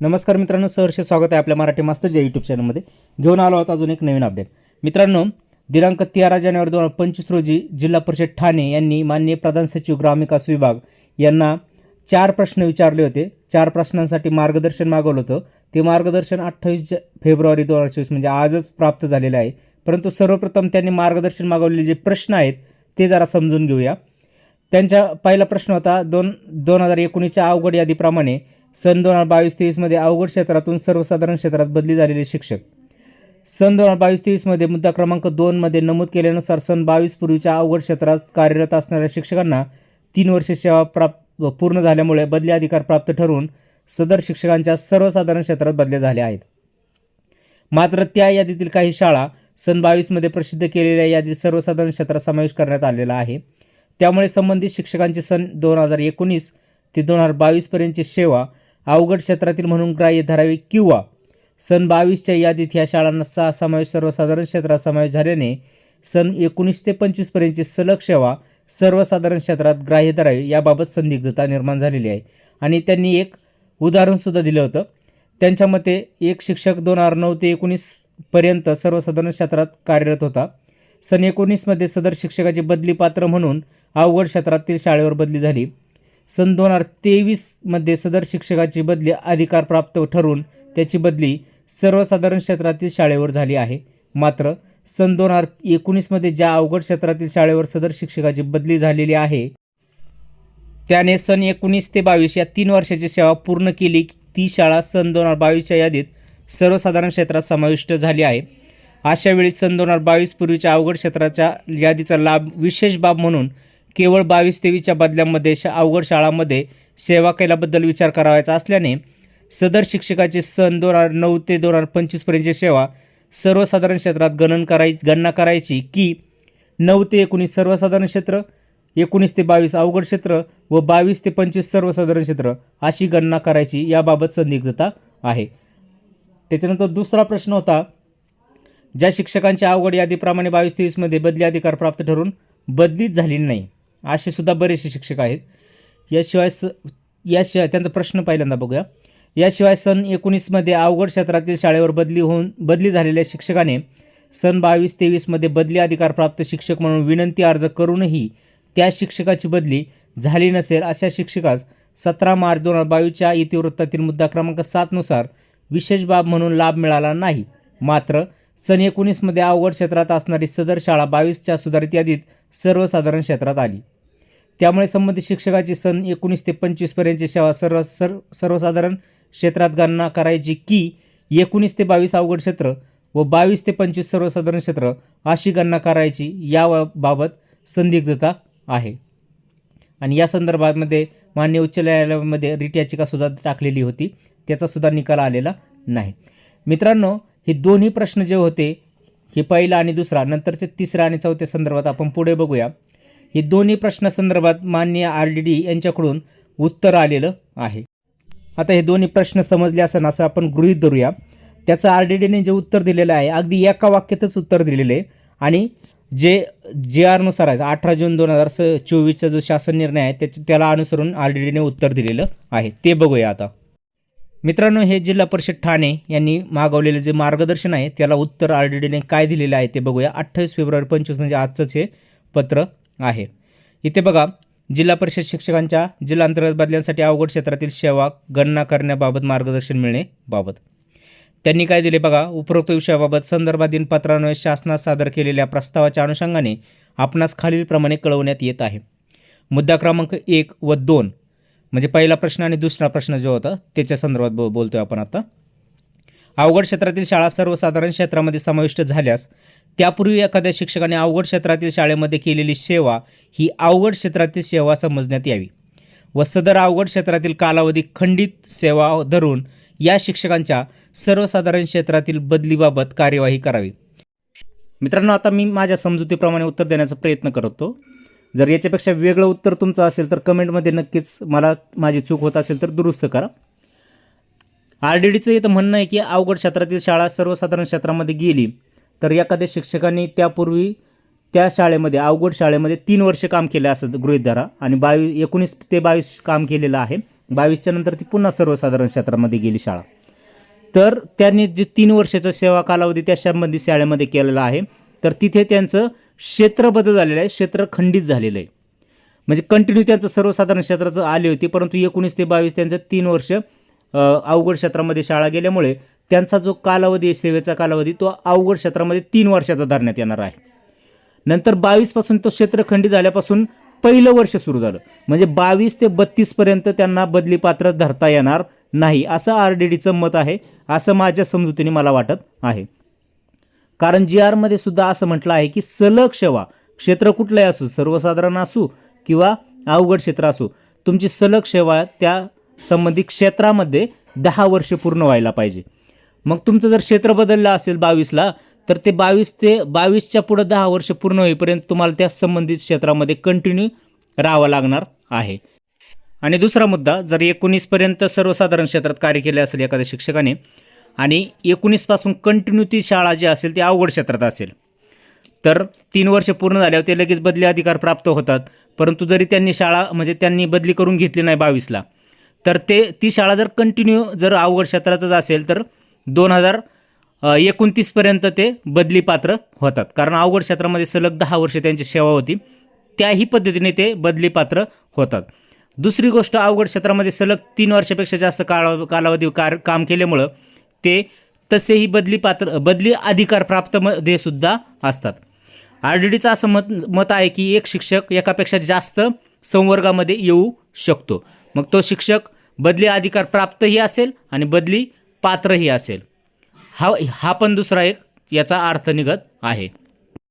नमस्कार मित्रांनो सहर्ष स्वागत आहे आपल्या मराठी मास्तरच्या या यूट्यूब चॅनलमध्ये घेऊन आलो आहोत अजून एक नवीन अपडेट मित्रांनो दिनांक तेरा जानेवारी दोन हजार पंचवीस रोजी जिल्हा परिषद ठाणे यांनी माननीय प्रधान सचिव ग्रामविकास विभाग यांना चार प्रश्न विचारले होते. चार प्रश्नांसाठी मार्गदर्शन मागवलं होतं. ते मार्गदर्शन अठ्ठावीस फेब्रुवारी दोन हजार चोवीस म्हणजे आजच प्राप्त झालेलं आहे. परंतु सर्वप्रथम त्यांनी मार्गदर्शन मागवलेले जे प्रश्न आहेत ते जरा समजून घेऊया. त्यांचा पहिला प्रश्न होता दोन दोन हजार एकोणीसच्या अवघड यादीप्रमाणे सन दोन हजार बावीस तेवीसमध्ये अवघड क्षेत्रातून सर्वसाधारण क्षेत्रात बदली झालेले शिक्षक. सन दोन हजार बावीस तेवीसमध्ये मुद्दा क्रमांक दोनमध्ये नमूद केल्यानुसार सन बावीस पूर्वीच्या अवघड क्षेत्रात कार्यरत असणाऱ्या शिक्षकांना तीन वर्षे सेवा प्राप्त पूर्ण झाल्यामुळे बदली अधिकार प्राप्त ठरवून सदर शिक्षकांच्या सर्वसाधारण क्षेत्रात बदल्या झाल्या आहेत. मात्र त्या यादीतील काही शाळा सन बावीसमध्ये प्रसिद्ध केलेल्या यादीत सर्वसाधारण क्षेत्रात समावेश करण्यात आलेला आहे. त्यामुळे संबंधित शिक्षकांची सन दोन हजार एकोणीस ते दोन हजार बावीसपर्यंतची सेवा अवघड क्षेत्रातील म्हणून ग्राह्य धरावे किंवा सन बावीसच्या यादीत ह्या शाळांना सा समावेश सर्वसाधारण क्षेत्रात समावेश झाल्याने सन एकोणीस ते पंचवीसपर्यंतची सलग सेवा सर्वसाधारण क्षेत्रात ग्राह्य धरावी याबाबत संदिग्धता निर्माण झालेली आहे. आणि त्यांनी एक उदाहरणसुद्धा दिलं होतं. त्यांच्या मते एक शिक्षक दोन हजार नऊ ते एकोणीसपर्यंत सर्वसाधारण क्षेत्रात कार्यरत होता. सन एकोणीसमध्ये सदर शिक्षकाची बदली पात्र म्हणून अवघड क्षेत्रातील शाळेवर बदली झाली. सन दोन हजार तेवीसमध्ये सदर शिक्षकाची बदली अधिकार प्राप्त ठरून त्याची बदली सर्वसाधारण क्षेत्रातील शाळेवर झाली आहे. मात्र सन दोन हजार एकोणीसमध्ये ज्या अवघड क्षेत्रातील शाळेवर सदर शिक्षकाची बदली झालेली आहे त्याने सन एकोणीस ते बावीस या तीन वर्षाची सेवा पूर्ण केली. ती शाळा सन दोन हजार बावीसच्या यादीत सर्वसाधारण क्षेत्रात समाविष्ट झाली आहे. अशावेळी सन दोन हजार बावीस पूर्वीच्या अवघड क्षेत्राच्या यादीचा लाभ विशेष बाब म्हणून केवळ बावीस तेवीसच्या बदल्यांमध्ये शा अवघड शाळांमध्ये सेवा केल्याबद्दल विचार करावायचा असल्याने सदर शिक्षकाचे सन दोन हजार नऊ ते दोन हजार पंचवीसपर्यंतची सेवा सर्वसाधारण क्षेत्रात गणन कराय गणना करायची की नऊ ते एकोणीस सर्वसाधारण क्षेत्र एकोणीस ते बावीस अवघड क्षेत्र व बावीस ते पंचवीस सर्वसाधारण क्षेत्र अशी गणना करायची याबाबत संदिग्धता आहे. त्याच्यानंतर दुसरा प्रश्न होता ज्या शिक्षकांच्या अवघड यादीप्रमाणे बावीस तेवीसमध्ये बदली अधिकार प्राप्त ठरून बदलीच झालेली नाही असे सुद्धा बरेचसे शिक्षक आहेत. याशिवाय स याशिवाय त्यांचा प्रश्न पहिल्यांदा बघूया. याशिवाय सन एकोणीसमध्ये अवघड क्षेत्रातील शाळेवर बदली होऊन बदली झालेल्या शिक्षकाने सन बावीस तेवीसमध्ये बदली अधिकारप्राप्त शिक्षक म्हणून विनंती अर्ज करूनही त्या शिक्षकाची बदली झाली नसेल अशा शिक्षकास सतरा मार्च दोन हजार बावीसच्या इतिवृत्तातील मुद्दा क्रमांक सातनुसार विशेष बाब म्हणून लाभ मिळाला नाही. मात्र सन एकोणीसमध्ये अवघड क्षेत्रात असणारी सदर शाळा बावीसच्या सुधारित यादीत सर्वसाधारण क्षेत्रात आली. त्यामुळे संबंधित शिक्षकाची सन एकोणीस ते पंचवीसपर्यंतची सेवा सर्व सर्व सर्वसाधारण क्षेत्रात गणना करायची की एकोणीस ते बावीस अवघड क्षेत्र व बावीस ते पंचवीस सर्वसाधारण क्षेत्र अशी गणना करायची या बाबत संदिग्धता आहे. आणि या संदर्भामध्ये मान्य उच्च न्यायालयामध्ये रिट याचिकासुद्धा टाकलेली होती. त्याचासुद्धा निकाल आलेला नाही. मित्रांनो हे दोन्ही प्रश्न जे होते हे पहिला आणि दुसरा नंतरचे तिसऱ्या आणि चौथ्या संदर्भात आपण पुढे बघूया. हे दोन्ही प्रश्नासंदर्भात मान्य आर डी डी यांच्याकडून उत्तर आलेलं आहे. आता हे दोन्ही प्रश्न समजले असं असं आपण गृहीत धरूया. त्याचं आर डी डीने जे उत्तर दिलेलं आहे अगदी एका वाक्यातच उत्तर दिलेलं आहे. आणि जे जे आरनुसार आहे अठरा जून दोन हजार स चोवीसचा जो शासन निर्णय आहे त्याच्या त्याला अनुसरून आर डी डीने उत्तर दिलेलं आहे. ते बघूया आता. मित्रांनो हे जिल्हा परिषद ठाणे यांनी मागवलेलं जे मार्गदर्शन आहे त्याला उत्तर आर डी डीने काय दिलेलं आहे ते बघूया. अठ्ठावीस फेब्रुवारी पंचवीस म्हणजे आजचंच हे पत्र आहे. इथे बघा जिल्हा परिषद शिक्षकांच्या जिल्हा अंतर्गत बदल्यांसाठी अवघड क्षेत्रातील सेवा गणना करण्याबाबत मार्गदर्शन मिळणे बाबत त्यांनी काय दिले बघा उपरोक्त विषयाबाबत संदर्भाधीन पत्रान्वये शासनास सादर केलेल्या प्रस्तावाच्या अनुषंगाने आपणास खालीलप्रमाणे कळवण्यात येत आहे. मुद्दा क्रमांक एक व दोन. म्हणजे पहिला प्रश्न आणि दुसरा प्रश्न जो होता त्याच्या संदर्भात बो बोलतोय आपण आता. अवघड क्षेत्रातील शाळा सर्वसाधारण क्षेत्रामध्ये समाविष्ट झाल्यास त्यापूर्वी एखाद्या शिक्षकाने अवघड क्षेत्रातील शाळेमध्ये केलेली सेवा ही अवघड क्षेत्रातील सेवा समजण्यात यावी व सदर अवघड क्षेत्रातील कालावधी खंडित सेवा धरून या शिक्षकांच्या सर्वसाधारण क्षेत्रातील बदलीबाबत कार्यवाही करावी. मित्रांनो आता मी माझ्या समजुतीप्रमाणे उत्तर देण्याचा प्रयत्न करतो. जर याच्यापेक्षा वेगळं उत्तर तुमचं असेल तर कमेंटमध्ये नक्कीच मला माझी चूक होत असेल तर दुरुस्त करा. आर डी डीचं इथं म्हणणं आहे की अवघड क्षेत्रातील शाळा सर्वसाधारण क्षेत्रामध्ये गेली तर एखाद्या शिक्षकांनी त्यापूर्वी त्या शाळेमध्ये अवघड शाळेमध्ये तीन वर्ष काम केले असं गृहित धरा आणि बावीस एकोणीस ते बावीस काम केलेलं आहे. बावीसच्या नंतर ती पुन्हा सर्वसाधारण क्षेत्रामध्ये गेली शाळा. तर त्यांनी जे तीन वर्षाचा सेवा कालावधी त्या संबंधित शाळेमध्ये केलेला आहे. तर तिथे त्यांचं क्षेत्र बदल झालेलं आहे क्षेत्र खंडित झालेलं आहे. म्हणजे कंटिन्यू त्यांचं सर्वसाधारण क्षेत्रात आली होती परंतु एकोणीस ते बावीस त्यांचं तीन वर्ष अवघड क्षेत्रामध्ये शाळा गेल्यामुळे त्यांचा जो कालावधी आहे सेवेचा कालावधी तो अवघड क्षेत्रामध्ये तीन वर्षाचा धरण्यात येणार आहे. नंतर बावीसपासून तो क्षेत्र खंडित झाल्यापासून पहिलं वर्ष सुरू झालं. म्हणजे बावीस ते बत्तीसपर्यंत त्यांना बदली पात्र धरता येणार नाही असं आर डी डीचं मत आहे असं माझ्या समजुतीने मला वाटत आहे. कारण जी आरमध्ये सुद्धा असं म्हटलं आहे की सलग सेवा क्षेत्र कुठलंही असू सर्वसाधारण असू किंवा अवघड क्षेत्र असू तुमची सलग सेवा त्या संबंधित क्षेत्रामध्ये दहा वर्ष पूर्ण व्हायला पाहिजे. मग तुमचं जर क्षेत्र बदललं असेल बावीसला तर ते बावीस ते बावीसच्या पुढं दहा वर्ष पूर्ण होईपर्यंत तुम्हाला त्या संबंधित क्षेत्रामध्ये कंटिन्यू राहावं लागणार आहे. आणि दुसरा मुद्दा जर एकोणीसपर्यंत सर्वसाधारण क्षेत्रात कार्य केले असेल एखाद्या शिक्षकाने आणि एकोणीसपासून कंटिन्यू ती शाळा जी असेल ती अवघड क्षेत्रात असेल. तर तीन वर्ष पूर्ण झाल्यावर ते लगेच बदली अधिकार प्राप्त होतात. परंतु जरी त्यांनी शाळा म्हणजे त्यांनी बदली करून घेतली नाही बावीसला तर ते ती शाळा जर कंटिन्यू जर अवघड क्षेत्रातच असेल तर दोन हजार एकोणतीसपर्यंत ते बदली पात्र होतात. कारण अवघड क्षेत्रामध्ये सलग दहा वर्ष त्यांची सेवा होती. त्याही पद्धतीने ते बदली पात्र होतात. दुसरी गोष्ट अवघड क्षेत्रामध्ये सलग तीन वर्षापेक्षा जास्त काळ कालावधी कार काम केल्यामुळं ते तसेही बदली पात्र बदली अधिकार प्राप्त मध्ये सुद्धा असतात. आर डी डीचं असं मत मत आहे की एक शिक्षक एकापेक्षा जास्त संवर्गामध्ये येऊ शकतो. मग तो शिक्षक बदली अधिकार प्राप्तही असेल आणि बदली पात्रही असेल. हा हा पण दुसरा एक याचा अर्थ निघत आहे.